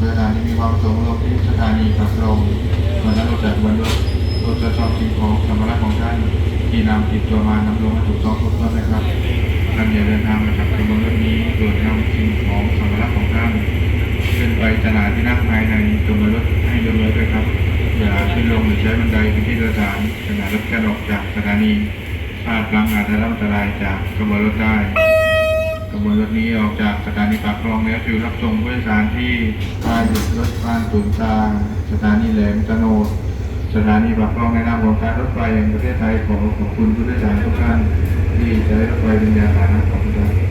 สถานีมีความประสงค์ลงที่สถานีปากคลองเมื่อท่านออกจากบนรถรถจะชอบสิ่งของสัมภาระของท่านที่นำติดตัวมานำลงมาถูกต้องทุกต้นนะครับท่านอย่าเดินทางมาจากขบวนรถนี้โดยนำสิ่งของสัมภาระของท่านขึ้นไปตลาดที่นั่งภายในตัวรถให้ยกเลิกด้วยครับอย่าขึ้นลงหรือใช้บันไดเป็นที่โดยสารขณะรถการออกจากสถานีพลาดลังอาจจะรับอันตรายจากขบวนรถได้ขบวนรถนี้ออก จากสถานีปากคลองแล้วฟิวรับส่งผู้โดยสารที่ท่าหยุดรถบ้านตูนตางสถานีแหลมตะโนดสถานีปากคลองในนามของการรถไฟแห่งประเทศไทยขอขอบคุณผู้โดยสารทุกท่านที่ใช้รถไฟเป็นยานพาหนะของ